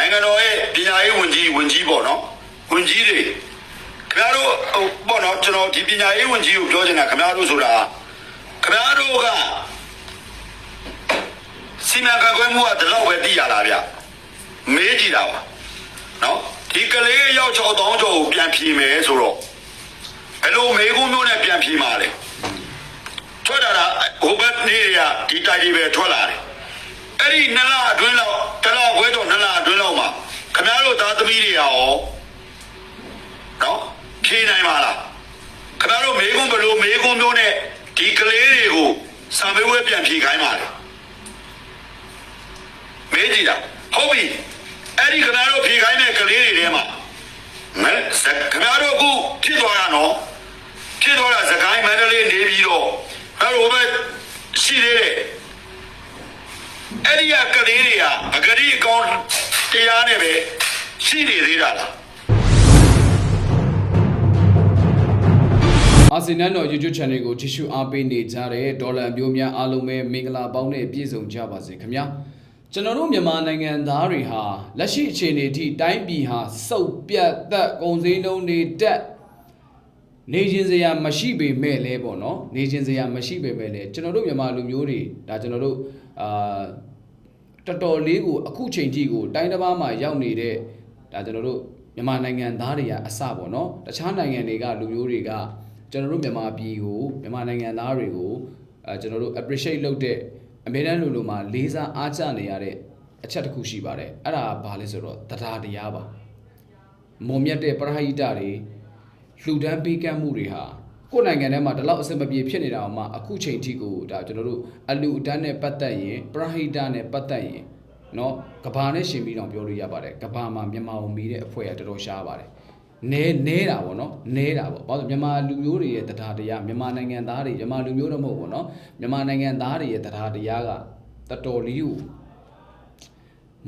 နိုင်ငံတော်ရဲ့ပညာရေးဝန်ကြီးဝန်ကြီးပေါ့နော်ဝန်ကြီးတွေခင်ဗျားတို့ဟိုပေါ့နော်ကျွန်တော်ဒီပညာရေးဝန်ကြီးကိုပြောချင်တာခင်ဗျားတို့ဆိုတာခင်ဗျားတို့ကစီမံခန့်ခွဲမှုကဒီလောက်ပဲသိရလားဗျမေးကြည့်တာပါနော်ဒီကလေးရောက်6000ကျော်ကိုပြန်ဖြေမယ်ဆိုတော့ဘယ်လိုမေးခွန်းမျိုးနဲ့ပြန်ဖြေမှာလဲထွက်လာတာဟိုဘက်နေ့တွေကဒီတိုက်တွေပဲထွက်လာတယ် အဲ့ဒီနှစ်လအတွင်းလောက်တစ်လခွဲတော့နှစ်လအတွင်းလောက်မှာခင်ဗျားတို့သားသမီးတွေရောနော်ဖြေနိုင်ပါလားခင်ဗျားတို့မေကုန်းဘယ်လိုမေကုန်းမျိုးနဲ့ဒီကလေးတွေကိုစာမေးပွဲပြန်ဖြေခိုင်းပါလေမေးကြည့်တာဟုတ်ပြီအဲ့ဒီခင်ဗျားတို့ဖြေခိုင်းတဲ့ကလေးတွေထဲမှာမဲစက်ခင်ဗျားတို့အခုဖြစ်သွားတာနော်ဖြစ်သွားတာစကိုင်းမန္တလေးနေပြီးတော့အဲ့လိုပဲရှိသေးတယ် အဲ့ဒီကကလေးတွေကပဂရိအကောင့်တရားနဲ့ပဲရှိနေသေးတာလားအာဆီနန်တော် YouTube Channel ကိုကြည့်ရှုအားပေးနေကြတဲ့ဒေါ်လာအမျိုးများအားလုံးပဲမင်္ဂလာပေါင်းနဲ့ပြည့်စုံကြပါစေခင်ဗျာကျွန်တော်တို့မြန်မာနိုင်ငံသားတွေဟာလက်ရှိအခြေအနေအထိတိုင်းပြည်ဟာစုပ်ပြတ်သက်ကုန်စည်နှုန်းတွေတက် နေခြင်းစရာမရှိပေမဲ့လဲပေါ့နော်နေခြင်းစရာမရှိပေမဲ့လဲကျွန်တော်တို့မြန်မာလူမျိုးတွေဒါကျွန်တော်တို့အာတော်တော်လေးကိုအခုချိန်ကြီးကိုတိုင်းတစ်ပါးမှာရောက်နေတဲ့ဒါကျွန်တော်တို့မြန်မာနိုင်ငံသားတွေကအစပေါ့နော်တခြားနိုင်ငံတွေကလူမျိုးတွေကကျွန်တော်တို့မြန်မာပြည်ကိုမြန်မာနိုင်ငံသားတွေကိုအဲကျွန်တော်တို့ appreciate လုပ်တဲ့အမေရိကန်လူလူမှာလေးစားအားကျနေရတဲ့အချက်တစ်ခုရှိပါတယ်အဲ့ဒါဘာလဲဆိုတော့တရားတရားပါမုံမြတ်တဲ့ပရဟိတတွေ လှူဒန်းပေးကမ်းမှုတွေဟာကိုယ်နိုင်ငံထဲမှာဒီလောက်အဆင်မပြေဖြစ်နေတာမှအခုချိန်ထိကိုဒါကျွန်တော်တို့အလူအတန်းနဲ့ပတ်သက်ရင်ပရဟိတနဲ့ပတ်သက်ရင်နော်ကဘာနဲ့ရှင်ပြီးတော့ပြောလို့ရပါတယ်ကဘာမှာမြန်မာကိုမီးတဲ့အဖွဲ့ကတော်တော်ရှားပါတယ်နဲနဲတာပေါ့နော်နဲတာပေါ့ဘာလို့မြန်မာလူမျိုးတွေရဲ့တရားတရားမြန်မာနိုင်ငံသားတွေမြန်မာလူမျိုးတော့မဟုတ်ဘူးနော်မြန်မာနိုင်ငံသားတွေရဲ့တရားတရားကတော်တော်လေးကို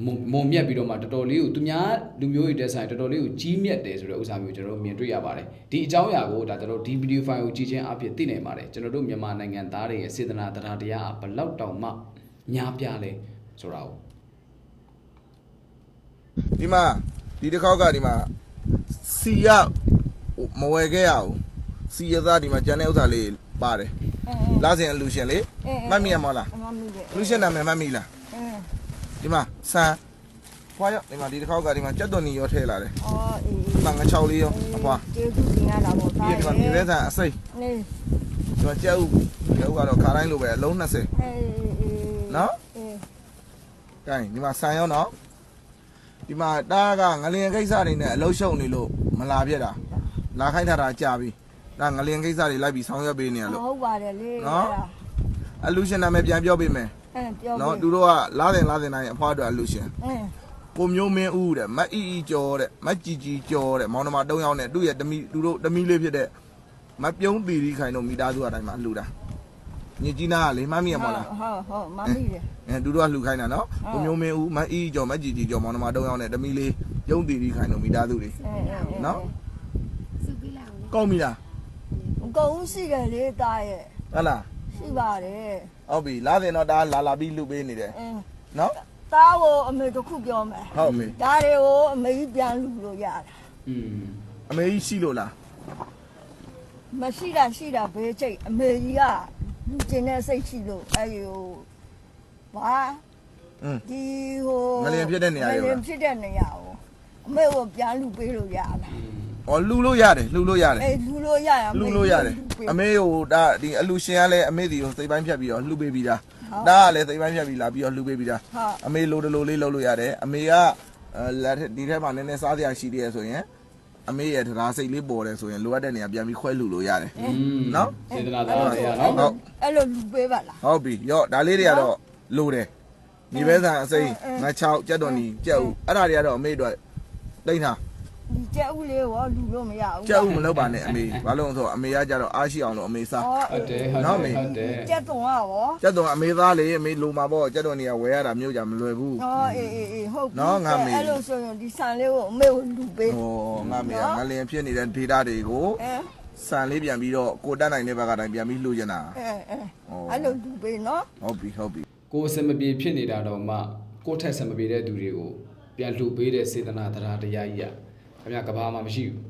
မုံမုံမြက်ပြီးတော့မှတော်တော်လေးကိုသူများလူမျိုးတွေတက်ဆိုင်တော်တော်လေးကိုကြီးမြတ်တယ်ဆိုတဲ့ဥစ္စာမျိုးကျွန်တော်တို့မြင်တွေ့ရပါတယ်ဒီအကြောင်းအရာကိုဒါကျွန်တော်တို့ဒီဗီဒီယိုဖိုင်ကိုကြည့်ချင်းအဖြစ်သိနိုင်ပါတယ်ကျွန်တော်တို့မြန်မာနိုင်ငံသားတွေရဲ့စေတနာတရားတရားဘယ်လောက်တောင်မှညားပြလဲဆိုတာကိုဒီမှာဒီတစ်ခေါက်ကဒီမှာစီရမဝယ်ခဲ့ရဘူးစီရသားဒီမှာကျန်တဲ့ဥစ္စာလေးပါတယ်လာစဉ်အလူရှင်လေမှတ်မိရမလားမမီးတယ်အလူရှင်နာမည်မှတ်မိလားအင်း ဒီမှာဆန်ဖွာရောဒီမှာဒီတစ်ခေါက်ကဒီမှာကြက်သွန်နီရောထည့်လာတယ်အော်အေးဒီမှာငါချောက်လေးရောအဖွာကျေးဇူးတင်ရတာပေါ့ဒီဒီမှာမြေပဲဆန်အစိမ့်နေဒီမှာကြက်ဥကြက်ဥကတော့ခါတိုင်းလိုပဲအလုံး20အေးအေးနော်အေးကဲဒီမှာဆန်ရောနော်ဒီမှာတားကငလျင်ကိစ္စတွေနဲ့အလုံးရှုံနေလို့မလာပြက်တာလာခိုင်းထားတာကြာပြီဒါငလျင်ကိစ္စတွေလိုက်ပြီးဆောင်ရွက်ပေးနေရလို့ဟုတ်ပါတယ်လေနော်အလူရှင်နာမည်ပြန်ပြောပေးမယ် အင်းပြော နော်သူတို့ကလာတယ်လာတယ်နိုင်အဖွားအတွက်အလူရှင် အင်း ကိုမျိုးမင်းဦးတဲ့မတ်အီအီကျော်တဲ့မတ်ជីជីကျော်တဲ့မောင်နှမ၃ယောက်နဲ့သူ့ရဲ့တမီသူတို့တမီလေးဖြစ်တဲ့မပြုံးတီရီခိုင်တို့မိသားစုအတိုင်းမှာလှူတာညကြီးနာကလေမှတ်မိရမလား ဟုတ်ဟုတ်မမီးတယ် အဲသူတို့ကလှူခိုင်းတာနော် ဟုတ် ကိုမျိုးမင်းဦးမတ်အီအီကျော်မတ်ជីជីကျော်မောင်နှမ၃ယောက်နဲ့တမီလေးပြုံးတီရီခိုင်တို့မိသားစုတွေ အေးအေး နော်ကောင်းပြီလား ကုန်းရှိတယ်လေတာရဲ့ ဟုတ်လား ရှိပါတယ် ဟုတ်ပြီလာတယ်တော့ဒါလာလာပြီးလှူပေးနေတယ် အင်း နော် သားကိုအမေတစ်ခုပြောမယ် ဟုတ်ပြီ ဒါတွေကိုအမေကြီးပြန်လူလို့ရတာ อืม အမေကြီးရှိလို့လား မရှိတာရှိတာဘေးချိတ်အမေကြီးကလူကျင်တဲ့စိတ်ရှိလို့အဲဒီဟိုဘာ อืม ဒီဟို ငလျင်ဖြစ်တဲ့နေရာတွေ င ပါ လျင်ဖြစ်တဲ့နေရာကိုအမေကိုပြန်လူပေးလို့ရတာ ။ ။အော်လှူလို့ရတယ်လှူလို့ရတယ် အဲလူလို့ရရမလှူလို့ရတယ်အမေဟိုဒါဒီအလူရှင်ကလည်းအမေဒီကိုစိတ်ပိုင်းဖြတ်ပြီးတော့လှူပေးပြီးသားဒါကလည်းစိတ်ပိုင်းဖြတ်ပြီးလာပြီးတော့လှူပေးပြီးသားဟုတ်အမေလိုတလိုလေးလှုပ်လို့ရတယ်အမေကအဲလက်ထက်ဒီထက်မှနည်းနည်းစားစရာရှိသေးရဆိုရင်အမေရဲ့တရားစိတ်လေးပေါ်တယ်ဆိုရင်လိုအပ်တဲ့နေရာပြန်ပြီးခွဲလှူလို့ရတယ်နော်စေတနာသာတရားနော်ဟုတ်အဲ့လိုလူပေးပါလားဟုတ်ပြီရော့ဒါလေးတွေကတော့လိုတယ်ညီပဲဆန်အစိမ်းငါ6ကြက်တော်နီကြက်ဦးအဲ့ဒါတွေကတော့အမေအတွက်တိတ်ထား ဒီကျက်ဦးလေးကိုလူလို့မရဘူးကြက်ဦးမလုပ်ပါနဲ့အမေဘာလို့လဲဆိုတော့အမေကကြတော့အားရှိအောင်လို့အမေစားဟုတ်တယ်ဟုတ်နော်တမေယ်ဟုတ်တယ်ကျက်တုံကရောကျက်တော်အမေသားလေအမေလိုမှာပေါ့ကျက်တော်နေရဝဲရတာမျိုးကြမလွယ်ဘူးဟောအေးအေးအေးဟုတ်ပြီနော်ငါမေအဲ့လိုဆိုရင်ဒီဆန်လေးကိုအမေကိုလူပေးဟောငါမေကငလျင်ဖြစ်နေတဲ့ data တွေကိုအဲစံလေးပြန်ပြီးတော့ကိုတက်နိုင်တဲ့ဘက်ကတိုင်းပြန်ပြီးလှူကျင်တာအဲအဲဩအဲ့လိုလူပေးနော်ဟုတ်ပြီဟုတ်ပြီကိုယ်အစင်မပြေဖြစ်နေတာတော့မှကိုယ့်ထက်စင်မပြေတဲ့သူတွေကိုပြပြန်လှူပေးတဲ့စေတနာတရားတရားကြီးอ่ะ ခင်ဗျာကဘာမှမရှိဘူး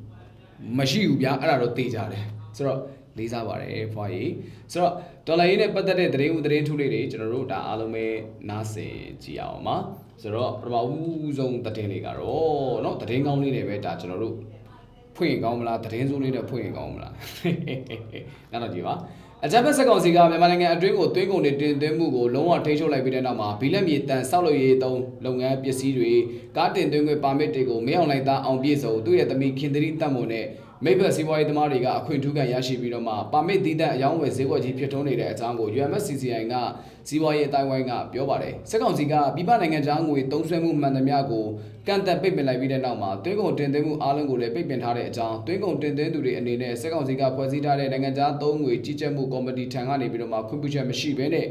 မရှိဘူးဗျာအဲ့ဒါတော့သိကြတယ်ဆိုတော့လေးစားပါတယ်ဖွာကြီးဆိုတော့ဒေါ်လာရင်းနဲ့ပတ်သက်တဲ့သတင်းဦးသတင်းထူးလေးတွေကျွန်တော်တို့ဒါအားလုံးပဲနားဆင်ကြည့်အောင်ပါဆိုတော့ပထမဦးဆုံးသတင်းလေးကတော့เนาะသတင်းကောင်းလေးတွေပဲဒါကျွန်တော်တို့ ဖွင့်ရင်ကောင်းမလားသတင်းစိုးလေးနဲ့ဖွင့်ရင်ကောင်းမလားနောက်တော့ကြည့်ပါ အကြမ်းဖက်စက်ကောင်စီကမြန်မာနိုင်ငံအတွင်းကိုသွင်းကုန်တွေတင်သွင်းမှုကိုလုံးဝထိန်းချုပ်လိုက်ပြီးတဲ့နောက်မှာဘီလက်မြေတန်ဆောက်လုပ်ရေးသုံးလုပ်ငန်းပစ္စည်းတွေကားတင်သွင်းခွင့်ပါမစ်တွေကိုမင်းအောင်လိုက်သားအောင်ပြည့်စုံသူ့ရဲ့သမီးခင်သရီတတ်မွန်နဲ့ မိဘစီးပွားရေးသမားတွေကအခွင့်ထူးခံရရှိပြီးတော့မှပါမစ်တည်တဲ့အယောင်းဝယ်ဈေးကွက်ကြီးဖြစ်ထွန်းနေတဲ့အကြောင်းကို UMSCCI ကစီးပွားရေးအတိုင်းဝိုင်းကပြောပါတယ်စက်ကောင်စီကပြည်ပနိုင်ငံခြားငွေသုံးစွဲမှုမှန်သမျှကိုကန့်သက်ပိတ်ပင်လိုက်ပြီးတဲ့နောက်မှာသွင်းကုန်တင်သွင်းမှုအားလုံးကိုလည်းပိတ်ပင်ထားတဲ့အကြောင်းသွင်းကုန်တင်သွင်းသူတွေအနေနဲ့စက်ကောင်စီကဖွဲ့စည်းထားတဲ့နိုင်ငံခြားသုံးငွေကြီးကြပ်မှုကော်မတီထံကနေပြီးတော့မှခွင့်ပြုချက်မရှိဘဲနဲ့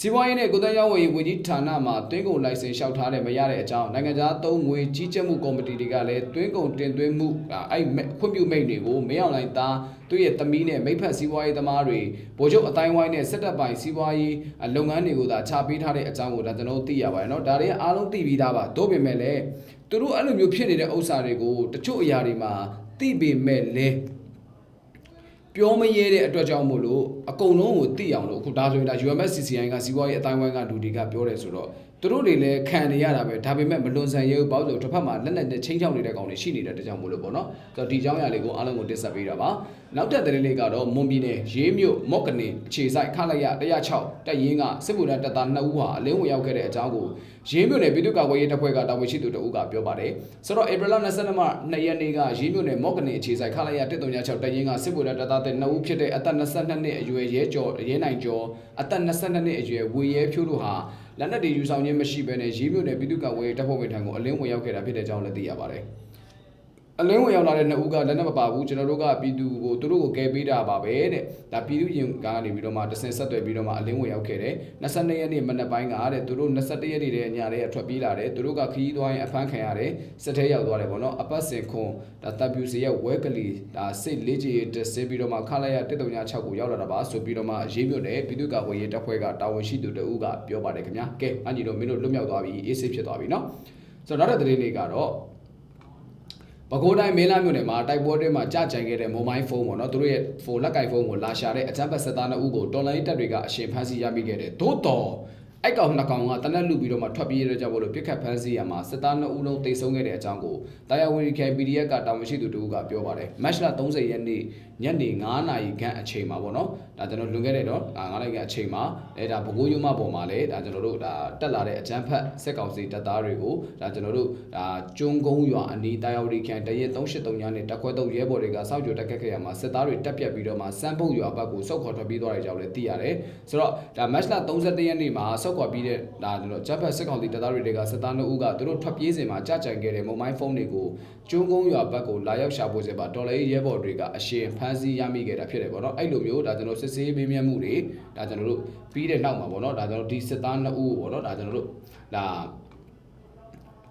စီးပွားရေးနဲ့ကုသရေးဝန်ကြီးဝန်ကြီးဌာနမှသွင်းကုန်လိုင်စင်လျှောက်ထားတဲ့မရတဲ့အကြောင်းနိုင်ငံခြားသုံးငွေကြီးကြပ်မှုကော်မတီတွေကလည်းသွင်းကုန်တင်သွင်းမှုအဲ့ခွင့်ပြုမိန့်တွေကိုမင်းအောင်လိုင်သားသူ့ရဲ့သမီးနဲ့မိဖက်စီးပွားရေးသမားတွေဗိုလ်ချုပ်အတိုင်းဝိုင်းနဲ့စစ်တပ်ပိုင်စီးပွားရေးလုပ်ငန်းတွေကိုသာခြာပေးထားတဲ့အကြောင်းကိုဒါကျွန်တော်တို့သိရပါတယ်เนาะဒါတွေအားလုံးသိပြီးသားပါတို့ပေမဲ့လည်းသူတို့အဲ့လိုမျိုးဖြစ်နေတဲ့ဥစ္စာတွေကိုတချို့အရာတွေမှာသိပေမဲ့လည်း ပြောမရဲတဲ့အတွက်ကြောင့်မို့လို့အကုန်လုံးကိုသိအောင်လို့အခုဒါဆိုရင်ဒါ UMSCCI ကစီးပွားရေးအတိုင်းဝိုင်းကလူတွေကပြောတယ်ဆိုတော့ သူတို့တွေလည်းခံနေရတာပဲဒါပေမဲ့မလွန်ဆန်ရဲဘူးပေါ့လို့တစ်ဖက်မှာလက်လက်နဲ့ချင်းချောင်းနေတဲ့ကောင်တွေရှိနေတဲ့အတွက်ကြောင့်မို့လို့ပေါ့နော်ဆိုတော့ဒီအကြောင်းအရာလေးကိုအားလုံးကိုတင်ဆက်ပေးတာပါနောက်တက်တဲ့လေးကတော့မွန်ပြည်နယ်ရေးမြို့မော့ကနေအခြေဆိုင်ခလိုက်ရ106တက်ရင်ကစစ်ဗိုလ်တပ်သား2ဦးဟာအလင်းဝင်ရောက်ခဲ့တဲ့အကြောင်းကိုရေးမြို့နယ်ပြည်သူ့ကာကွယ်ရေးတပ်ဖွဲ့ကတာဝန်ရှိသူတဦးကပြောပါတယ်ဆိုတော့ဧပြီလ22မှ2ရက်နေ့ကရေးမြို့နယ်မော့ကနေအခြေဆိုင်ခလိုက်ရ136တက်ရင်ကစစ်ဗိုလ်တပ်သားတဲ့2ဦးဖြစ်တဲ့အသက်22နှစ်အရွယ်ရဲကျော်ရဲနိုင်ကျော်အသက်22နှစ်အရွယ်ဝေရဲဖြိုးတို့ဟာ လက်နက်တွေယူဆောင်ခြင်းမရှိဘဲနဲ့ရေးမြို့နယ်ပြည်သူ့ကာကွယ်ရေးတပ်ဖွဲ့ဝင်ထံကိုအလင်းဝင်ရောက်ခဲ့တာဖြစ်တဲ့အကြောင်းလည်းသိရပါတယ် အလင်းဝင်ရောက်လာတဲ့နှစ်ဦးကလက်နက်မပါဘူးကျွန်တော်တို့ကပြည်သူကိုသူတို့ကိုကယ်ပေးတာပါပဲတဲ့ဒါပြည်သူရင်ကနေပြီးတော့မှတဆင်ဆက်သွယ်ပြီးတော့မှအလင်းဝင်ရောက်ခဲ့တယ်22ရက်နေ့မနက်ပိုင်းကတဲ့သူတို့21ရက်နေ့တည်းညတည်းထွက်ပြေးလာတယ်သူတို့ကခရီးသွားရင်အဖမ်းခံရတယ်စစ်ထဲရောက်သွားတယ်ပေါ့နော်အပတ်စင်ခွန်ဒါတပ်ပြူစီရဲ့ဝဲကလေးဒါစစ်လေးကြီးတက်ဆင်းပြီးတော့မှခလာရ136ကိုရောက်လာတာပါဆိုပြီးတော့မှရေးမြွတ်တယ်ပြည်သူ့ကာကွယ်ရေးတပ်ဖွဲ့ကတာဝန်ရှိသူတဦးကပြောပါတယ်ခင်ဗျာကဲအညီတို့မင်းတို့လွတ်မြောက်သွားပြီအေးဆေးဖြစ်သွားပြီနော်ဆိုတော့နောက်တဲ့သတင်းလေးကတော့ ပဲခူးတိုင်းမင်းလာမြို့နယ်မှာတိုက်ပွဲတွင်းမှာကြာကြံခဲ့တဲ့မိုဘိုင်းဖုန်းပေါ့နော်သူတို့ရဲ့ဖုန်းလက်ကင်ဖုန်းကိုလာရှာတဲ့အကြမ်းဖက်စစ်သား2ဦးကိုတော်လိုင်းတပ်တွေကအရှင်ဖမ်းဆီးရမိခဲ့တယ်သို့တော် အဲ့ကောင်နှစ်ကောင်ကတနက်လူပြီးတော့မှထွက်ပြေးရတဲ့ကြောင့်မို့လို့ပြစ်ခတ်ဖမ်းဆီးရမှာစစ်သား2ဦးလုံးတိတ်ဆုံးခဲ့တဲ့အကြောင်းကိုတာယာဝင်ရီခဲ PDF ကတာဝန်ရှိသူတို့ကပြောပါတယ်မတ်လ30ရက်နေ့ညနေ9နာရီခန့်အချိန်မှာပေါ့နော်ဒါကျွန်တော်လွန်ခဲ့တဲ့တော့9နာရီခန့်အချိန်မှာအဲဒါဘကိုးရုံမပေါ်မှာလေဒါကျွန်တော်တို့ဒါတက်လာတဲ့အကြမ်းဖက်စစ်ကောင်စီတပ်သားတွေကိုဒါကျွန်တော်တို့ဒါကျွန်းကုန်းရွာအနီးတာယာဝင်ရီခဲတရက်383ညနဲ့တက်ခွဲ3ရဲဘော်တွေကစောက်ကြိုတက်ခတ်ခဲ့ရမှာစစ်သားတွေတက်ပြတ်ပြီးတော့မှစမ်းပုတ်ရွာဘက်ကိုစောက်ခေါ်ထွက်ပြေးသွားတဲ့အကြောင်းလည်းသိရတယ်ဆိုတော့ဒါမတ်လ31ရက်နေ့မှာစောက်ခေါ်ပြီးတဲ့ဒါကျွန်တော်ဂျပန်စစ်ကောင်စီတပ်သားတွေကစစ်သား2ဦးကသူတို့ထွက်ပြေးစဉ်မှာကြာကြံခဲ့တဲ့မိုဘိုင်းဖုန်းတွေကိုကျွန်းကုန်းရွာဘက်ကိုလာရောက်ရှာဖွေစေပါဒေါ်လာရဲဘော်တွေကအရှင်ဖမ်းဆီးရမိခဲ့တာဖြစ်တယ်ပေါ့နော်အဲ့လိုမျိုးဒါကျွန်တော်စစ်ဆေးပေးမြတ်မှုတွေဒါကျွန်တော်တို့ပြီးတဲ့နောက်မှာပေါ့နော်ဒါကျွန်တော်ဒီစစ်သား2ဦးပေါ့နော်ဒါကျွန်တော်တို့ဒါ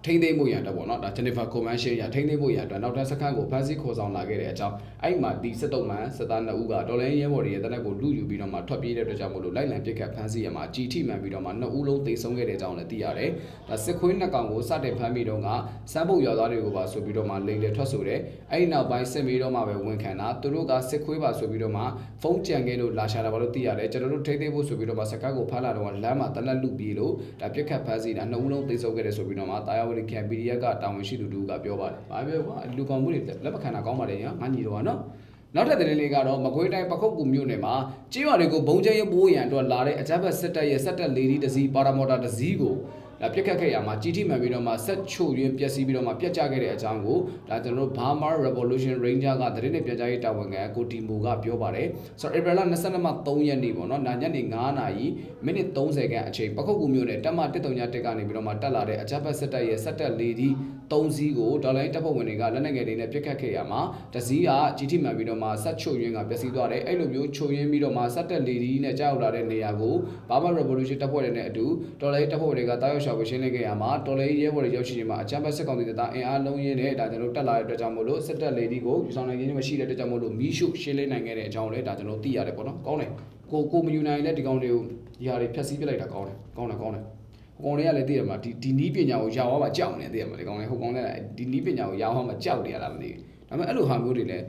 ထိမ့်သိမ့်မှုရန်အတွက်ပေါ့နော်ဒါ Jennifer Convention ရထိမ့်သိမ့်မှုရန်အတွက်နောက်ထပ်စခန်းကိုဖမ်းဆီးခေါ်ဆောင်လာခဲ့တဲ့အကြောင်းအဲ့မှာဒီစစ်တုံးမှန်စစ်သား2ဦးကဒေါ်လာရဲဘော်တွေရဲ့တနက်ကိုလူယူပြီးတော့မှထွက်ပြေးတဲ့အတွက်ကြောင့်မို့လို့လိုက်လံပစ်ခတ်ဖမ်းဆီးရမှာကြီးထိမှန်ပြီးတော့မှ2ဦးလုံးတိတ်ဆုံးခဲ့တဲ့အကြောင်းလည်းသိရတယ်ဒါစစ်ခွေးနှစ်ကောင်ကိုစတင်ဖမ်းပြီးတော့ကစမ်းပုတ်ရွာသားတွေကိုပါဆိုပြီးတော့မှလိန်လေထွက်ဆိုတယ်အဲ့ဒီနောက်ပိုင်းစစ်မေးတော့မှပဲဝန်ခံတာသူတို့ကစစ်ခွေးပါဆိုပြီးတော့မှဖုန်းကြံခဲ့လို့လာရှာတာပါလို့သိရတယ်ကျွန်တော်တို့ထိမ့်သိမ့်ဖို့ဆိုပြီးတော့မှစကားကိုဖမ်းလာတော့လမ်းမှာတနက်လူပြေးလို့ဒါပြစ်ခတ်ဖမ်းဆီးတာ2ဦးလုံးတိတ်ဆုံးခဲ့တယ်ဆိုပြီးတော့မှတာယာဝတီခံ PDF ကတာဝန်ရှိသူတို့ကပြောပါတယ်။ဘာပြောကွာလူကောင်မှုတွေလက်မခံတာကောင်းပါတယ်ညာငါညီတော်ကနော်။နောက်ထပ်သတင်းလေးကတော့မကွေးတိုင်းပခုတ်ကူမြို့နယ်မှာကြေးရွာတွေကိုဘုံကျဲရပိုးရန်အတွက်လာတဲ့အကြမ်းဖက်စစ်တပ်ရဲ့စစ်တပ်လေဒီတစည်းပါရာမော်တာတစည်းကို ဒါပြက်ခတ်ခဲ့ရမှာကြီးထိမှန်ပြီးတော့မှဆက်ချို့ရင်းပျက်စီးပြီးတော့မှပြက်ကျခဲ့တဲ့အကြောင်းကိုဒါကျွန်တော်တို့ Burma Revolution Ranger ကသတင်းနဲ့ပြန်ကြားရေးတာဝန်ခံကိုတီမိုကပြောပါတယ်ဆိုတော့ April 22မှ3ရက်နေ့ပေါ့နော်နာညနေ9နာရီမိနစ်30ခန့်အချိန်ပခုတ်ကူမြို့နယ်တက်မ139ကနေပြီးတော့မှတက်လာတဲ့အကြမ်းဖက်စစ်တပ်ရဲ့စစ်တပ်လေဒီ 3စီးကိုဒေါ်လာတပ်ဖွဲ့ဝင်တွေကလက်နက်ငယ်တွေနဲ့ပြစ်ခတ်ခဲ့ရမှာတစည်းကကြီးထိမှန်ပြီးတော့မှဆက်ချို့ရင်းကပျက်စီးသွားတယ်အဲ့လိုမျိုးချို့ရင်းပြီးတော့မှစစ်တပ်လေဒီနဲ့ကြောက်လာတဲ့နေရာကို Burma Revolution တပ်ဖွဲ့တွေနဲ့အတူဒေါ်လာတပ်ဖွဲ့တွေကတားရောက်ရှာဖွေရှင်းလင်းခဲ့ရမှာတော်လေးရဲဘော်တွေရောက်ရှိနေမှာအကြမ်းဖက်စစ်ကောင်စီတပ်သားအင်အားလုံးရင်းနဲ့ဒါကျွန်တော်တက်လာတဲ့အတွက်ကြောင့်မို့လို့စစ်တပ်လေဒီကိုယူဆောင်နိုင်ခြင်းမရှိတဲ့အတွက်ကြောင့်မို့လို့မီးရှို့ရှင်းလင်းနိုင်ခဲ့တဲ့အကြောင်းလည်းဒါကျွန်တော်သိရတယ်ပေါ့နော်ကောင်းတယ်ကိုကိုမယူနိုင်တဲ့ဒီကောင်တွေကိုဒီဟာတွေဖျက်ဆီးပစ်လိုက်တာကောင်းတယ်ကောင်းတယ်ကောင်းတယ် ဟိုကောင်လေးကလည်းသိတယ်မှာဒီဒီနီးပညာကိုရောင်းအောင်မှကြောက်နေသိတယ်မှာဒီကောင်လေးဟိုကောင်လေးကဒီနီးပညာကိုရောင်းအောင်မှကြောက်နေရတာမသိဘူးဒါပေမဲ့အဲ့လိုဟာမျိုးတွေလည်း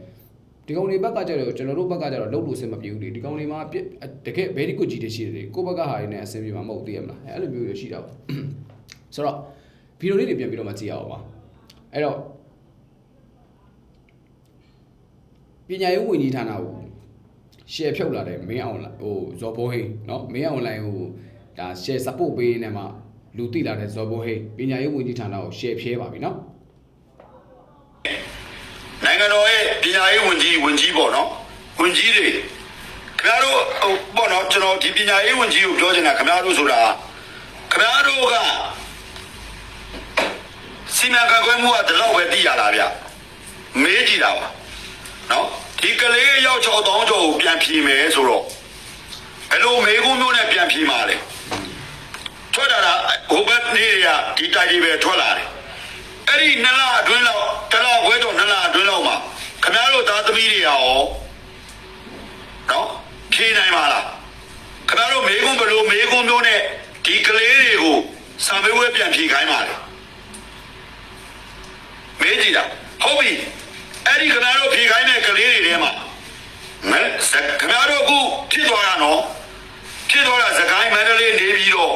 ဒီကောင်လေးဘက်ကကြတော့ကျွန်တော်တို့ဘက်ကကြတော့လုံးလို့အဆင်မပြေဘူးလေဒီကောင်လေးမှာပြတကယ် very good ကြီးတွေရှိတယ်ကိုယ့်ဘက်ကဟာတွေနဲ့အဆင်ပြေမှာမဟုတ်သေးရမလားအဲ့လိုမျိုးတွေရှိတာပေါ့ဆိုတော့ဗီဒီယိုလေးတွေပြန်ပြီးတော့မှကြည့်ရအောင်ပါအဲ့တော့ပညာရေးဝန်ကြီးဌာနကို share ဖြုတ်လာတယ်မင်းအောင်ဟိုဇော်ဘိုးဟိเนาะမင်းအောင်လိုင်းဟို ဒါ share support ပေးနေမှာလူသိလာတဲ့ဇော်ဘိုဟိတ်ပညာရေးဝန်ကြီးဌာနကို share ဖြဲပါပြီနော်နိုင်ငံတော်ရဲ့ပညာရေးဝန်ကြီးဝန်ကြီးပေါ့နော်ဝန်ကြီးတွေခင်ဗျားတို့ပေါ့နော်ကျွန်တော်ဒီပညာရေးဝန်ကြီးကိုပြောချင်တာခင်ဗျားတို့ဆိုတာခင်ဗျားတို့ကစီမံခန့်ခွဲမှုကဒီလောက်ပဲသိရတာဗျမေးကြည့်တာပါနော်ဒီကလေးရောက်6000ကျော်ကိုပြန်ဖြေမယ်ဆိုတော့ ယ်လိုမေးခွန်းမျိုးနဲ့ပြန်ဖြေမှာလဲထွက်လာတာဟိုဘက်နေ့တွေကဒီတိုက်ကြီးပဲထွက်လာတယ်အဲ့ဒီနှစ်လအတွင်းလောက်တစ်လခွဲတော့နှစ်လအတွင်းလောက်မှာခမရတို့သားသမီးတွေရောနော်ဖြေနိုင်ပါလားခမရတို့မေကွန်းဘယ်လိုမေကွန်းမျိုးနဲ့ဒီကလေးတွေကိုစာမေးပွဲပြန်ဖြေခိုင်းပါလေမေးကြည့်တာဟုတ်ပြီအဲ့ဒီခမရတို့ဖြေခိုင်းတဲ့ကလေးတွေထဲမှာမဲစက်ခမရတို့အခုဖြစ်သွားတာနော် ဖြစ်သွားတာစကိုင်းမန္တလေးနေပြီးတော့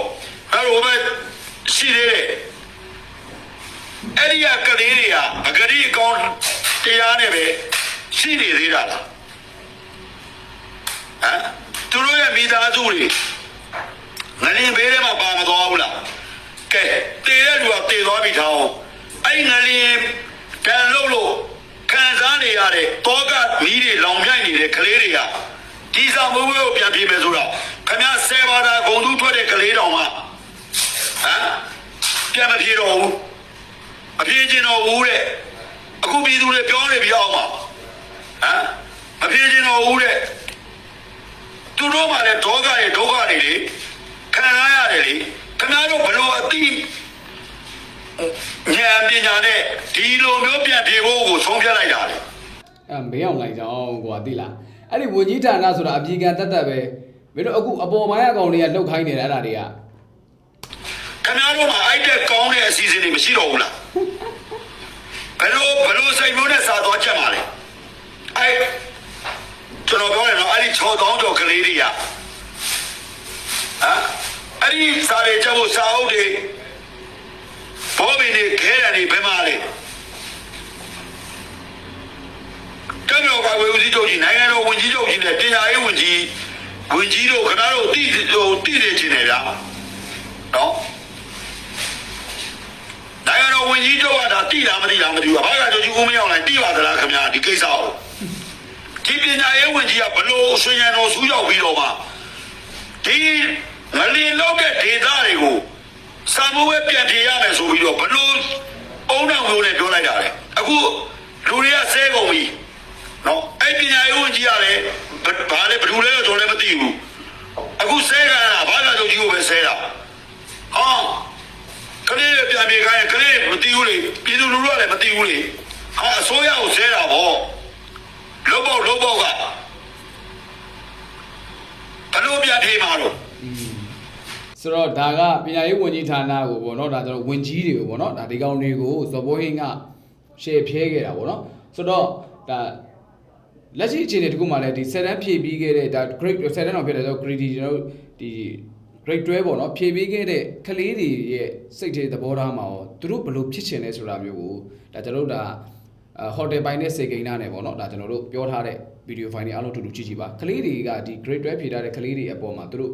အဲ့လိုပဲရှိသေးတယ်အဲ့ဒီကကလေးတွေကအဂတိအကောင့်တရားနဲ့ပဲရှိနေသေးတာလားဟမ်သူတို့ရဲ့မိသားစုတွေငလင်ဘေးထဲမှာပါမသွားဘူးလားကဲတည်တဲ့လူကတည်သွားပြီထောင်းအဲ့ဒီငလင်ကန်လို့လို့ခံစားနေရတဲ့တောကမီးတွေလောင်မြိုက်နေတဲ့ကလေးတွေက ဒီစာမိုးဝဲကိုပြန်ပြေးမယ်ဆိုတော့ခမဆယ်ပါးတာဂုံသူထွက်တဲ့ကလေးတောင်မှဟမ်ပြန်မပြေတော့ဘူးအပြေကျင်တော်ဦးတဲ့အခုပြည်သူတွေပြောနေပြအောင်ပါဟမ်မပြေကျင်တော်ဦးတဲ့သူတို့မှလည်းဒုက္ခရဲ့ဒုက္ခတွေလေခံရရတယ်လေခင်ဗျားတို့ဘလို့အတိဉာဏ်ပညာနဲ့ဒီလိုမျိုးပြန်ပြေဖို့ကိုဆုံးဖြတ်လိုက်တာလေအဲ့မင်းအောင်လိုင်းကြောင်းကွာသိလား အဲ့ဒီဝန်ကြီးဌာနဆိုတာအပြည်ခံတက်တက်ပဲမင်းတို့အခုအပေါ်ပိုင်းအကောင်တွေကလှုပ်ခိုင်းနေတာအဲ့ဒါတွေကခင်ဗျားတို့မှာအဲ့တဲ့ကောင်းတဲ့အစီအစဉ်တွေမရှိတော့ဘူးလားဘယ်လိုဘယ်လိုစိတ်မျိုးနဲ့စာသွားချက်မှာလဲအဲ့ကျွန်တော်ပြောတယ်နော်အဲ့ဒီ6000ကျော်ကလေးတွေကဟမ်အဲ့ဒီစာတွေချက်ဖို့စာအုပ်တွေဘောဘီတွေခဲတယ်တွေဘယ်မှာလဲ တမတော်ကဝေဦးစီးချုပ်ကြီးနိုင်ငံတော်ဝန်ကြီးချုပ်ကြီးနဲ့ပညာရေးဝန်ကြီးဝန်ကြီးတို့ခင်ဗျားတို့တိဟိုတိနေချင်တယ်ဗျာနော်နိုင်ငံတော်ဝန်ကြီးချုပ်ကဒါတိလားမတိလားမသိဘူး။ဘာကကြောကြီးဦးမရောက်လိုက်တိပါသလားခင်ဗျာဒီကိစ္စကိုဒီပညာရေးဝန်ကြီးကဘလို့ဆွေရန်တော်ဆူးရောက်ပြီးတော့မှဒီမလီလောက်တဲ့ဒေသတွေကိုစာမိုးဝဲပြန်ပြေရမယ်ဆိုပြီးတော့ဘလို့အုံနောက်မျိုးနဲ့ပြောလိုက်တာလေအခုလူတွေကဆဲကုန်ပြီ နော်အဲ့ပညာရေးဝန်ကြီးကလည်းဘာလဲဘယ်လိုလဲတော့လည်းမသိဘူးအခုဆဲကြတာဘာကကြောကြီးကိုပဲဆဲတာဟောကလေးတွေပြန်ပြေခိုင်းရင်ကလေးတွေမသိဘူးလေပြည်သူလူထုကလည်းမသိဘူးလေဟာအစိုးရကိုဆဲတာဗောလုံးပေါက်လုံးပေါက်ကဘလို့ပြန်ပြေမှာတော့ဆိုတော့ဒါကပညာရေးဝန်ကြီးဌာနကိုပေါ့နော်ဒါကျွန်တော်ဝန်ကြီးတွေကိုပေါ့နော်ဒါဒီကောင်တွေကိုဇော်ဘိုးဟင်းက share ဖြဲခဲ့တာပေါ့နော်ဆိုတော့ဒါ လက်ရှိအခြေအနေတခုမှလည်းဒီ7တန်းဖြည့်ပြီးခဲ့တဲ့ဒါ grade 7တန်းတော့ဖြစ်တယ်ဆိုတော့ grade ကျွန်တော်တို့ဒီ grade 12ပေါ့နော်ဖြည့်ပြီးခဲ့တဲ့ကလေးတွေရဲ့စိတ်ထဲသဘောထားမှာရောသူတို့ဘယ်လိုဖြစ်ချင်လဲဆိုတာမျိုးကိုဒါကျွန်တော်တို့ဒါဟိုတယ်ပိုင်းနဲ့စေကိန်းသားနဲ့ပေါ့နော်ဒါကျွန်တော်တို့ပြောထားတဲ့ဗီဒီယိုဖိုင်တွေအားလုံးတူတူကြည့်ကြည့်ပါကလေးတွေကဒီ grade 12ဖြည့်ထားတဲ့ကလေးတွေအပေါ်မှာသူတို့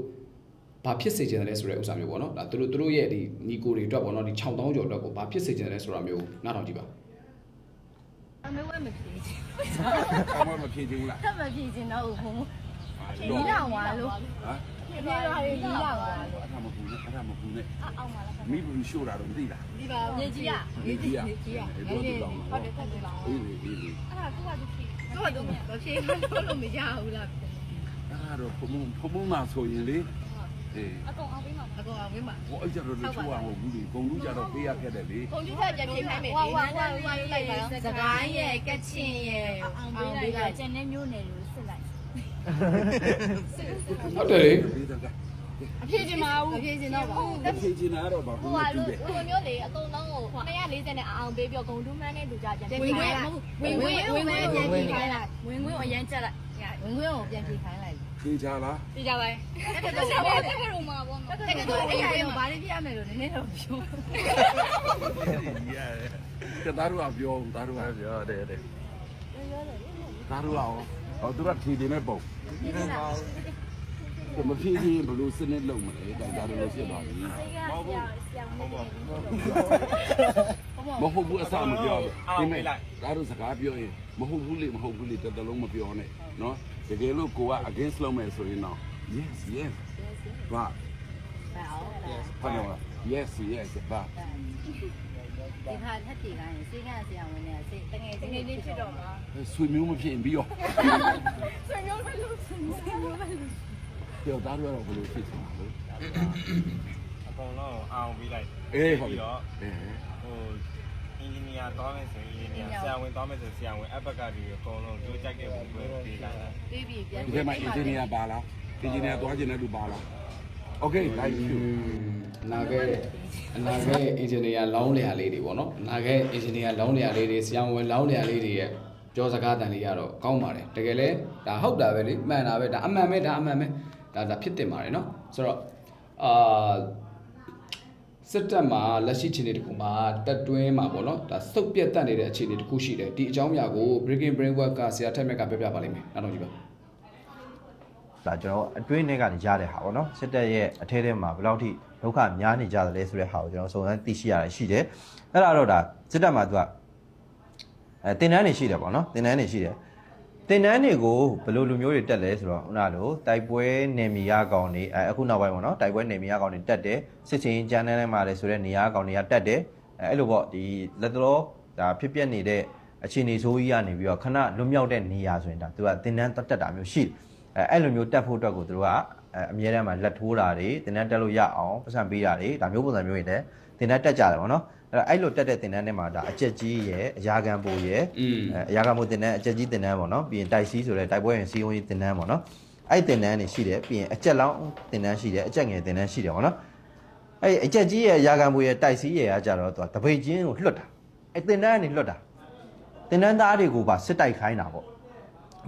ဘာဖြစ်စေချင်တယ်လဲဆိုတဲ့ဥစ္စာမျိုးပေါ့နော်ဒါသူတို့သူတို့ရဲ့ဒီညီကိုတွေအတွက်ပေါ့နော်ဒီ6000ကျော်အတွက်ကိုဘာဖြစ်စေချင်တယ်လဲဆိုတာမျိုးနားထောင်ကြည့်ပါအမေဝဲမဖြေချင် ဘာမှမဖြစ်ချင်ဘူးလား ထပ်မဖြေချင်တော့ဘူးနီးလာဝါလို့ ဟမ် အမေကနီးလာဝါလို့ အဲ့ဒါမပူနဲ့အဲ့ဒါမပူနဲ့ အောက်မှာလား မိဘူးရှို့တာတော့မသိလား ဒီပါမြေကြီးอ่ะ ဒီကြီးอ่ะ ကြီးอ่ะ အဲ့တော့ဒီကောင် ဟုတ်တယ်တက်တယ်လား အေးလေအေးလေ အဲ့ဒါကိုကသူဖြေတော့တော့မဖြေလို့မရဘူးလား အဲ့ဒါတော့ဖုံဖုံဖုံမှာဆိုရင်လေ အေးအကောင်အောင်ပေးမှာအကောင်အောင်ပေးမှာဟိုအဲ့ကြတော့လူချိုးအောင်ဟုတ်ဘူးလေဂုံလူကြတော့ပေးရခဲ့တယ်လေကွန်ပျူတာပြန်ဖြေခိုင်းမယ်ဝါဝါဝါဝါလိုက်ပါစကိုင်းရဲ့ကချင်ရဲ့အောင်ပေးလိုက်ကျန်တဲ့မျိုးနယ်လို့စစ်လိုက်ဟုတ်တယ်လေပေးတယ်ကကဲအဖြစ်ချင်ပါဘူးအဖြစ်ချင်တော့ပါဘူးအဖေချင်တာတော့ဘာဟိုဘူးဟာတူလို့တယ်ဟိုမျိုးလေအကုန်လုံးကို240နဲ့အောင်ပေးပြီးတော့ဂုံတူးမှန်းနဲ့လူကြပြန်ဝင်ခွင့်မဟုတ်ဝင်ခွင့်ဝင်ခွင့်ပြန်ကြည့်ခိုင်းလိုက်ဝင်ခွင့်အရင်ချက်လိုက်ဝင်ခွင့်ကိုပြန်ကြည့်ခိုင်းလိုက် သိချလားပြကြပါရဲ့တက်ကတော်တက်ကတော်မှာပေါ့နော်တကယ်တော့အဲ့ဒီမှာဘာလေးပြရမယ်လို့နည်းနည်းတော့ပြောတသားတို့ကပြောသားတို့ကပြောတယ်တဲ့သားတို့ကဟောသူကထီတယ်မဲ့ပုံမဖြစ်ရင်ဘလို့စနစ်လုံးမလဲဒါသားတို့လည်းဖြစ်ပါပြီမဟုတ်ဘူးအစမပြောဘူးဒီမဲ့သားတို့စကားပြောရင်မဟုတ်ဘူးလေမဟုတ်ဘူးလေတတလုံးမပြောနဲ့နော် တကယ်လို့ကိုက against လုပ်မယ်ဆိုရင်တော့ yes yes ဘာဟုတ်တယ် yes yes ဘာဒီခါထက်တည်ခိုင်းရင်စေကဆရာဝန်နဲ့စေတကယ်ဒီနေ့လေးဖြစ်တော့မှာဆွေမျိုးမဖြစ်ပြီးရောဆွေမျိုးပဲလို့ဆွေမျိုးပဲလို့ပြောသားတို့ကတော့ဘယ်လိုဖြစ်ချင်တာလဲအကုန်လုံးအောင်ပြီးလိုက်အေးဟုတ်ပြီပြီးတော့အေးဟို engineer သွားမယ်ဆို engineer ဆရာဝန်သွားမယ်ဆိုဆရာဝန်အပကတွေအကုန်လုံးတို့ကြိုက်တဲ့ဘုံပဲပေးလာတာပြေးပြီးပြန်ဒီထဲမှာ engineer ပါလား engineer သွားခြင်းတဲ့လူပါလား Okay like you နာခဲ့အနာခဲ့ engineer လောင်းလျာလေးတွေပေါ့နော်အနာခဲ့ engineer လောင်းလျာလေးတွေဆရာဝန်လောင်းလျာလေးတွေရဲ့ကြောစကားတန်လေးကတော့ကောင်းပါတယ်တကယ်လဲဒါဟုတ်တာပဲလေမှန်တာပဲဒါအမှန်ပဲဒါအမှန်ပဲဒါဒါဖြစ်တင်ပါတယ်နော်ဆိုတော့အာ စစ်တပ်မှာလက်ရှိအခြေအနေတစ်ခုမှာတက်တွင်းမှာပေါ့နော်ဒါစုပ်ပြတ်တက်နေတဲ့အခြေအနေတစ်ခုရှိတယ်ဒီအကြောင်းအရာကို Breaking Brain Work ကဆရာထက်မြက်ကပြောပြပါလိမ့်မယ်နောက်တော့ကြည့်ပါဒါကျွန်တော်အတွင်းထဲကနေရတဲ့ဟာပေါ့နော်စစ်တပ်ရဲ့အထဲထဲမှာဘယ်လောက်ထိဒုက္ခများနေကြသလဲဆိုတဲ့ဟာကိုကျွန်တော်စုံစမ်းသိရှိရတာရှိတယ်အဲ့ဒါတော့ဒါစစ်တပ်မှာသူကအဲတင်တန်းနေရှိတယ်ပေါ့နော်တင်တန်းနေရှိတယ် တင်တန်းတွေကိုဘယ်လိုလူမျိုးတွေတက်လဲဆိုတော့ခုနလိုတိုက်ပွဲနေမီယာကောင်တွေအဲအခုနောက်ပိုင်းပေါ့နော်တိုက်ပွဲနေမီယာကောင်တွေတက်တယ်စစ်ချင်းကျန်းတန်းထဲမှာလဲဆိုတဲ့နေရာကောင်တွေကတက်တယ်အဲအဲ့လိုပေါ့ဒီလက်တော်ဒါဖြစ်ပျက်နေတဲ့အခြေအနေဆိုးကြီးကနေပြီးတော့ခဏလွတ်မြောက်တဲ့နေရာဆိုရင်ဒါသူကတင်တန်းတက်တာမျိုးရှိတယ်အဲအဲ့လိုမျိုးတက်ဖို့အတွက်ကိုသူတို့က အအမြဲတမ်းမှာလက်ထိုးတာတွေတင်တန်းတက်လို့ရအောင်ပတ်စံပေးတာတွေဒါမျိုးပုံစံမျိုးတွေလည်းတင်တန်းတက်ကြတယ်ပေါ့နော်အဲ့တော့အဲ့လိုတက်တဲ့တင်တန်းတွေမှာဒါအချက်ကြီးရဲ့အရာခံပူရဲ့อืมအဲအရာခံပူတင်တန်းအချက်ကြီးတင်တန်းပေါ့နော်ပြီးရင်တိုက်စီးဆိုတဲ့တိုက်ပွဲရင်စီးုံးကြီးတင်တန်းပေါ့နော်အဲ့တင်တန်းတွေရှိတယ်ပြီးရင်အချက်လောင်းတင်တန်းရှိတယ်အချက်ငယ်တင်တန်းရှိတယ်ပေါ့နော်အဲ့အချက်ကြီးရဲ့အရာခံပူရဲ့တိုက်စီးရဲ့ကကြတော့သူကတပိတ်ချင်းကိုလွတ်တာအဲ့တင်တန်းကနေလွတ်တာတင်တန်းသားတွေကိုပါစစ်တိုက်ခိုင်းတာပေါ့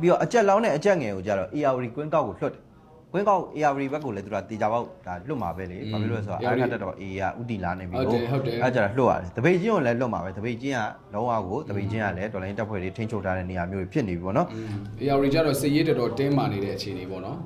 ပြီးတော့အကြက်လောင်းနဲ့အကြက်ငယ်ကိုကြတော့ AR ကွင်းကောက်ကိုလွှတ်တယ် ဝင်းကောက် ARV ဘက်ကိုလည်းသူကတေချာပေါက်ဒါလွတ်မှာပဲလေဘာဖြစ်လို့လဲဆိုတော့အားရတက်တော့ AA ကဥတီလာနေပြီလို့အဲ့ကြတာလွတ်ရတယ်တပိတ်ချင်းကိုလည်းလွတ်မှာပဲတပိတ်ချင်းကလုံးဝကိုတပိတ်ချင်းကလည်းဒေါ်လာတက်ဖွဲ့တွေထိန်းချုပ်ထားတဲ့နေရာမျိုးဖြစ်နေပြီပေါ့နော် ARV ကြတော့စစ်ရေးတော်တော်တင်းမာနေတဲ့အခြေအနေပေါ့နော်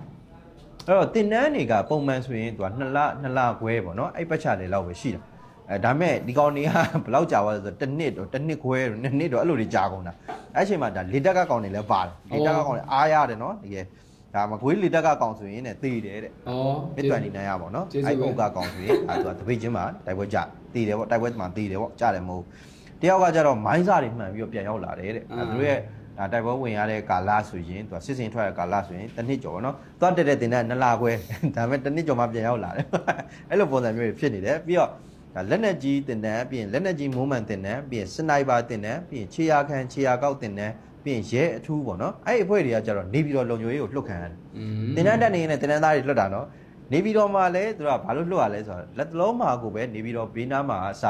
အဲ့တော့တင်နန်းတွေကပုံမှန်ဆိုရင်သူက2လ2လခွဲပေါ့နော်အဲ့ပတ်ချလေလောက်ပဲရှိတယ်အဲဒါမဲ့ဒီကောင်တွေကဘလောက်ကြာသွားလဲဆိုတော့တစ်နှစ်တော့တစ်နှစ်ခွဲတော့နှစ်နှစ်တော့အဲ့လိုတွေကြာကုန်တာအဲ့အချိန်မှာဒါလေတက်ကကောင်တွေလည်းပါတယ်လေတက်ကကောင်တွေအားရတယ်နော်တကယ် ဒါမကွေးလေတက်ကကောင်ဆိုရင်ねတေးတယ်တဲ့ဩမြစ်တွန်နေနိုင်ရပါတော့ကျေးဇူးအဲ့ပဲဥက္ကကောင်ဆိုရင်အဲသူကတပိတ်ချင်းမှာတိုက်ပွဲကြတည်တယ်ပေါ့တိုက်ပွဲမှာတည်တယ်ပေါ့ကြတယ်မဟုတ်ဘူးတယောက်ကကြတော့မိုင်းစားတွေမှန်ပြီးတော့ပြန်ရောက်လာတယ်တဲ့အာအဲသူတို့ရဲ့ဒါတိုက်ပွဲဝင်ရတဲ့ကာလဆိုရင်သူကစစ်စင်ထွက်တဲ့ကာလဆိုရင်တစ်နှစ်ကျော်ပေါ့နော်သွားတက်တဲ့တင်တဲ့နှစ်လခွဲဒါပေမဲ့တစ်နှစ်ကျော်မှပြန်ရောက်လာတယ်အဲ့လိုပုံစံမျိုးတွေဖြစ်နေတယ်ပြီးတော့ဒါလက်နက်ကြီးတင်တဲ့ပြီးရင်လက်နက်ကြီးမိုးမှန်တင်တဲ့ပြီးရင်စနိုက်ပါတင်တဲ့ပြီးရင်ခြေရာခံခြေရာကောက်တင်တဲ့ ပြီးရင်ရဲအထူးပေါ့နော်အဲ့ဒီအဖွဲ့တွေကကြတော့နေပြီးတော့လုံခြုံရေးကိုလှုပ်ခံရတယ်อืมတင်တန်းတက်နေရင်လည်းတင်တန်းသားတွေလွတ်တာနော်နေပြည်တော်မှာလည်းသူကဘာလို့လွတ်ရလဲဆိုတော့လက်တလုံးမှာကိုပဲနေပြည်တော်ဘေးနားမှာအစ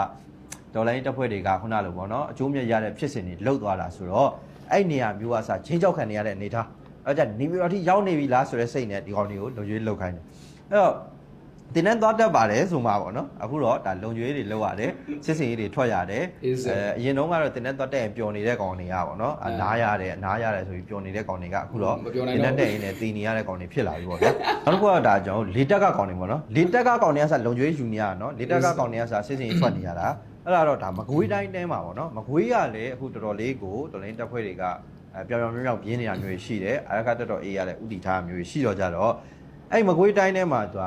ဒေါ်လာရင်းတပ်ဖွဲ့တွေကခုနလိုပေါ့နော်အကျိုးမြတ်ရတဲ့ဖြစ်စဉ်တွေလှုပ်သွားတာဆိုတော့အဲ့နေရာမျိုးအစချင်းကြောက်ခံနေရတဲ့အနေထားအဲ့ကြနေပြည်တော်ထိရောက်နေပြီလားဆိုတဲ့စိတ်နဲ့ဒီကောင်တွေကိုလုံကျွေးလှုပ်ခိုင်းတယ်အဲ့တော့ တင်တန်းသွားတတ်ပါတယ်ဆိုမှာပေါ့နော်အခုတော့ဒါလုံကျွေးတွေလှုပ်ရတယ်စစ်စင်ရေးတွေထွက်ရတယ် Is it? အရင်တုန်းကတော့တင်တန်းသွားတက်ရင်ပျော်နေတဲ့ကောင်တွေကပေါ့နော်အနားရတယ်အနားရတယ်ဆိုပြီးပျော်နေတဲ့ကောင်တွေကအခုတော့မပျော်နိုင်တင်တော့တန်းတက်ရင်လည်းတည်နေရတဲ့ကောင်တွေဖြစ်လာပြီပေါ့ဗျာနောက်တစ်ခုကဒါကျွန်တော်တို့လေတက်ကကောင်တွေပေါ့နော်လေတက်ကကောင်တွေကဆိုလုံကျွေးယူနေရတာနော်လေတက်ကကောင်တွေကဆိုစစ်စင်ရေးထွက်နေရတာအဲ့ဒါတော့ဒါမကွေးတိုင်းတဲမှာပေါ့နော်မကွေးကလည်းအခုတော်တော်လေးကိုတော်လိုင်းတက်ဖွဲ့တွေကအဲပြောင်ပြောင်မြောင်မြောင်ပြင်းနေတာမျိုးတွေရှိတယ်အရကတက်တော်အေးရလည်းဥတီထားမျိုးတွေရှိတော့ကြတော့အဲ့မကွေးတိုင်းထဲမှာသူက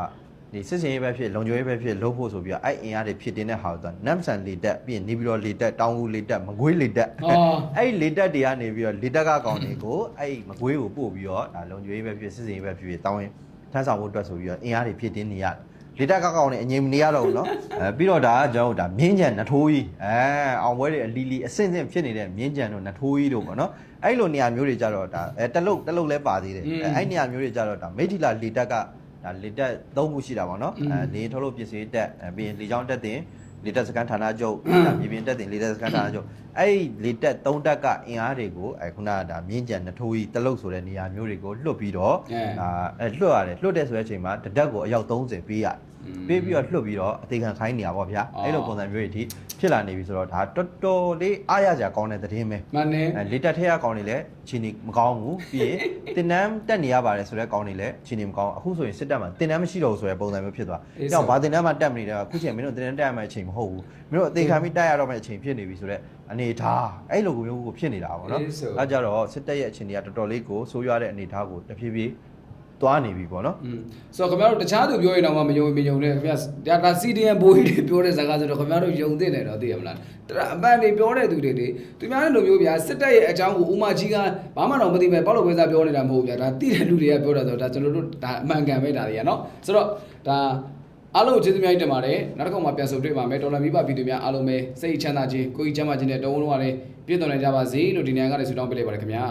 ဒီစစ်စင်ရေးပဲဖြစ်လုံခြုံရေးပဲဖြစ်လုပ်ဖို့ဆိုပြီးတော့အဲ့အင်အားတွေဖြစ်တင်တဲ့ဟာကိုသူကနမ်ဆန်လေတက်ပြီးရင်နေပြီးတော့လေတက်တောင်ကူလေတက်မကွေးလေတက် အော် အဲ့ဒီလေတက်တွေကနေပြီးတော့လေတက်ကကောင်တွေကိုအဲ့ဒီမကွေးကိုပို့ပြီးတော့ဒါလုံကျွေးပဲဖြစ်စစ်စင်ရေးပဲဖြစ်ဖြစ်တောင်းရင်ထမ်းဆောင်ဖို့အတွက်ဆိုပြီးတော့အင်အားတွေဖြစ်တင်းနေရတယ်လေတက်ကကောင်တွေအငြိမ်မနေရတော့ဘူးเนาะအဲပြီးတော့ဒါကကျွန်တော်တို့ဒါမြင်းကြံနထိုးကြီးအဲအောင်ပွဲတွေအလီလီအဆင့်ဆင့်ဖြစ်နေတဲ့မြင်းကြံတို့နထိုးကြီးတို့ပေါ့နော်အဲ့လိုနေရာမျိုးတွေကြတော့ဒါအဲတလုတ်တလုတ်လဲပါသေးတယ်အဲအဲ့နေရာမျိုးတွေကြတော့ဒါမိထီလာလေတက်က ဒါလေတက်သုံးခုရှိတာပေါ့နော်အဲလေထုတ်လို့ပစ္စည်းတက်အဲပြီးရင်လေချောင်းတက်တင်လေတက်စကန်ဌာနချုပ်ဒါမြေပြင်တက်တင်လေတက်စကန်ဌာနချုပ်အဲ့ဒီလေတက်သုံးတက်ကအင်အားတွေကိုအဲခုနကဒါမြင်းကြံနှထိုးကြီးတလုတ်ဆိုတဲ့နေရာမျိုးတွေကိုလွတ်ပြီးတော့အဲဒါအဲလွတ်ရတယ်လွတ်တဲ့ဆိုတဲ့အချိန်မှာတဒက်ကိုအယောက်30ပေးရတယ် ပေးပြီးတော့လွတ်ပြီးတော့အသေးခံခိုင်းနေရပါဗျာအဲ့လိုပုံစံမျိုးတွေဒီဖြစ်လာနေပြီဆိုတော့ဒါတော်တော်လေးအားရစရာကောင်းတဲ့သတင်းပဲမှန်တယ်အဲလေတက်ထဲကကောင်းနေလဲခြေနေမကောင်းဘူးပြီးရင်တင်တန်းတက်နေရပါတယ်ဆိုတော့ကောင်းနေလဲခြေနေမကောင်းအခုဆိုရင်စစ်တပ်မှာတင်တန်းမရှိတော့ဘူးဆိုတဲ့ပုံစံမျိုးဖြစ်သွား။ကြောင့်ဘာတင်တန်းမှာတက်မနေတယ်အခုချိန်မင်းတို့တင်တန်းတက်ရမယ့်အချိန်မဟုတ်ဘူး။မင်းတို့အသေးခံပြီးတက်ရတော့မယ့်အချိန်ဖြစ်နေပြီဆိုတော့အနေထားအဲ့လိုမျိုးကိုဖြစ်နေတာပေါ့နော်။အဲကြတော့စစ်တပ်ရဲ့အချိန်တွေကတော်တော်လေးကိုဆိုးရွားတဲ့အနေထားကိုတဖြည်းဖြည်း သွားနေပြီပေါ့နော်อืมဆိုတော့ခင်ဗျားတို့တခြားသူပြောရင်တော့မယုံမယုံနဲ့ခင်ဗျာဒါဒါ CDN ဘိုးကြီးတွေပြောတဲ့စကားဆိုတော့ခင်ဗျားတို့ယုံသိတယ်တော့သိရမလားဒါအပန်တွေပြောတဲ့သူတွေတွေသူများတဲ့လူမျိုးဗျာစစ်တပ်ရဲ့အကြောင်းကိုဥမာကြီးကဘာမှတော့မသိပဲပေါ့လို့ပဲစားပြောနေတာမဟုတ်ဘူးဗျာဒါသိတဲ့လူတွေကပြောတာဆိုတော့ဒါကျွန်တော်တို့ဒါအမှန်ကန်ပဲဒါတွေကနော်ဆိုတော့ဒါအားလုံးကျေးဇူးများတင်ပါတယ်နောက်တစ်ခါမှပြန်ဆုံတွေ့ပါမယ်ဒေါ်လာမိဘဗီဒီယိုများအားလုံးပဲစိတ်ချမ်းသာခြင်းကိုယ်ကြီးချမ်းသာခြင်းနဲ့တုံးလုံးကလည်းပြည့်စုံနိုင်ကြပါစေလို့ဒီနေရာကလည်းဆုတောင်းပေးလိုက်ပါတယ်ခင်ဗျာ